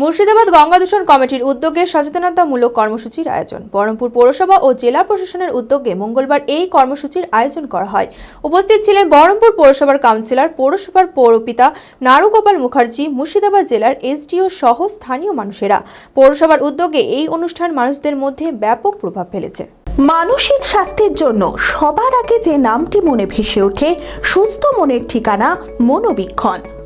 মুর্শিদাবাদ গঙ্গা দূষণ কমিটির উদ্যোগে সচেতনতামূলক কর্মসূচির আয়োজন। বহরমপুর পৌরসভা ও জেলা প্রশাসনের উদ্যোগে মঙ্গলবার এই কর্মসূচির আয়োজন করা হয়। উপস্থিত ছিলেন বহরমপুর পৌরসভার কাউন্সিলর, পৌরসভার পৌরপিতা নারুগোপাল মুখার্জি, মুর্শিদাবাদ জেলার এসডিও সহ স্থানীয় মানুষেরা। পৌরসভার উদ্যোগে এই অনুষ্ঠান মানুষদের মধ্যে ব্যাপক প্রভাব ফেলেছে। মানসিক স্বাস্থ্যের জন্য সবার আগে যে নামটি মনে ভেসে ওঠে, সুস্থ মনের ঠিকানা মনোবীক্ষণ।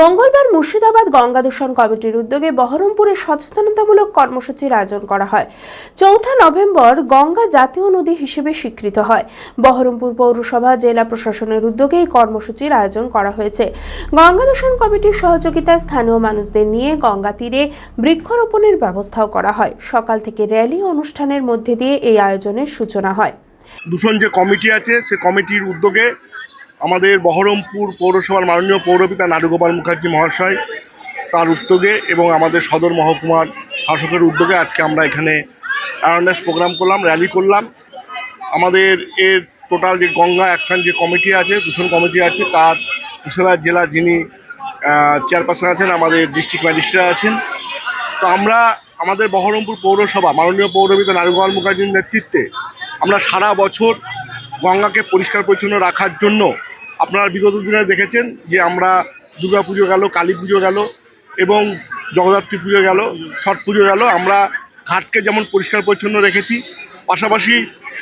মঙ্গলবার মুর্শিদাবাদ গঙ্গা দূষণ কমিটির উদ্যোগে বহরমপুরে সচেতনতামূলক কর্মসূচির আয়োজন করা হয়। চৌঠা নভেম্বর গঙ্গা জাতীয় নদী হিসেবে স্বীকৃত হয়। বহরমপুর পৌরসভা জেলা প্রশাসনের উদ্যোগে এই কর্মসূচির আয়োজন করা হয়েছে। গঙ্গা দূষণ কমিটির সহযোগিতায় স্থানীয় মানুষদের নিয়ে গঙ্গা তীরে বৃক্ষরোপণের ব্যবস্থাও করা হয়। সকাল থেকে র্যালি অনুষ্ঠানের মধ্যে দিয়ে এই আয়োজনের সূচনা হয়। দূষণ যে কমিটি আছে, সে কমিটির উদ্যোগে আমাদের বহরমপুর পৌরসভার মাননীয় পৌরপিতা নারুগোপাল মুখার্জি মহাশয় তার উদ্যোগে এবং আমাদের সদর মহকুমার শাসকের উদ্যোগে আজকে আমরা এখানে অ্যাওয়ারনেস প্রোগ্রাম করলাম র্যালি করলাম। আমাদের এর টোটাল যে গঙ্গা অ্যাকশন যে কমিটি আছে, দূষণ কমিটি আছে, তার মুর্শিদাবাদ জেলা যিনি চেয়ারপারসন আছেন, আমাদের ডিস্ট্রিক্ট ম্যাজিস্ট্রেট আছেন। তো আমরা আমাদের বহরমপুর পৌরসভা মাননীয় পৌরপিতা নারুগোপাল মুখার্জির নেতৃত্বে আমরা সারা বছর গঙ্গাকে পরিষ্কার পরিচ্ছন্ন রাখার জন্য আপনারা বিগত দিনে দেখেছেন যে আমরা দুর্গা পুজো গেল কালী পুজো গেল এবং জগদ্ধাত্রী পুজো গেল, ছট পুজো গেল। আমরা ঘাটকে যেমন পরিষ্কার পরিচ্ছন্ন রেখেছি, পাশাপাশি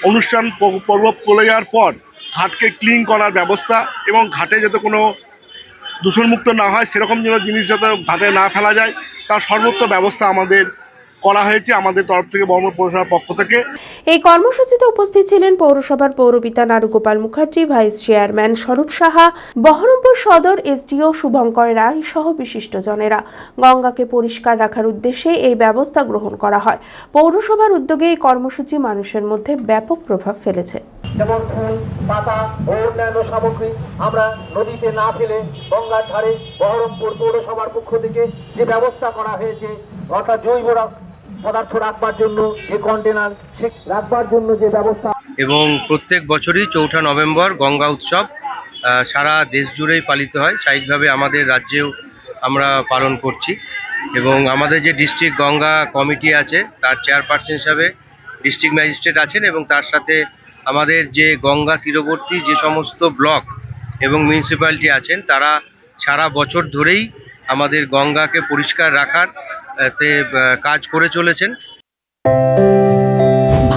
অনুষ্ঠান পর্ব চলে যাওয়ার পর ঘাটকে ক্লিন করার ব্যবস্থা এবং ঘাটে যাতে কোনো দূষণমুক্ত না হয়, সেরকম যেন জিনিস যাতে ঘাটে না ফেলা যায়, তার সর্বত্র ব্যবস্থা আমাদের করা হয়েছে আমাদের তরফ থেকে বর্ম পৌরসভার পক্ষ থেকে। এই কর্মসূচিতে উপস্থিত ছিলেন পৌরসভার পৌরপিতা নারুগোপাল মুখার্জি ভাইস চেয়ারম্যান স্বরূপ সাহা বহরমপুর সদর এসডিও শুভঙ্কর রায় সহ বিশিষ্টজনেরা। গঙ্গাকে পরিষ্কার রাখার উদ্দেশ্যে এই ব্যবস্থা গ্রহণ করা হয়। পৌরসভার উদ্যোগে এই কর্মসূচি মানুষের মধ্যে ব্যাপক প্রভাব ফেলেছে। যেমন ফুল পাতা ও অন্যান্য সামগ্রী আমরা নদীতে না ফেলে গঙ্গার ধারে বহরমপুর পৌরসভার পক্ষ থেকে যে ব্যবস্থা করা হয়েছে অর্থাৎ জৈব পদার্থ রাখবার জন্য যে কন্টেনার সে রাখবার জন্য যে ব্যবস্থা। এবং প্রত্যেক বছরই চৌঠা নভেম্বর গঙ্গা উৎসব সারা দেশ জুড়েই পালিত হয়। স্বাভাবিকভাবে আমাদের রাজ্যেও আমরা পালন করছি। এবং আমাদের যে ডিস্ট্রিক্ট গঙ্গা কমিটি আছে, তার চেয়ারপারসন হিসাবে ডিস্ট্রিক্ট ম্যাজিস্ট্রেট আছেন এবং তার সাথে আমাদের যে গঙ্গা তীরবর্তী যে সমস্ত ব্লক এবং মিউনিসিপ্যালিটি আছেন, তারা সারা বছর ধরেই আমাদের গঙ্গাকে পরিষ্কার রাখার তে কাজ করে চলেছেন।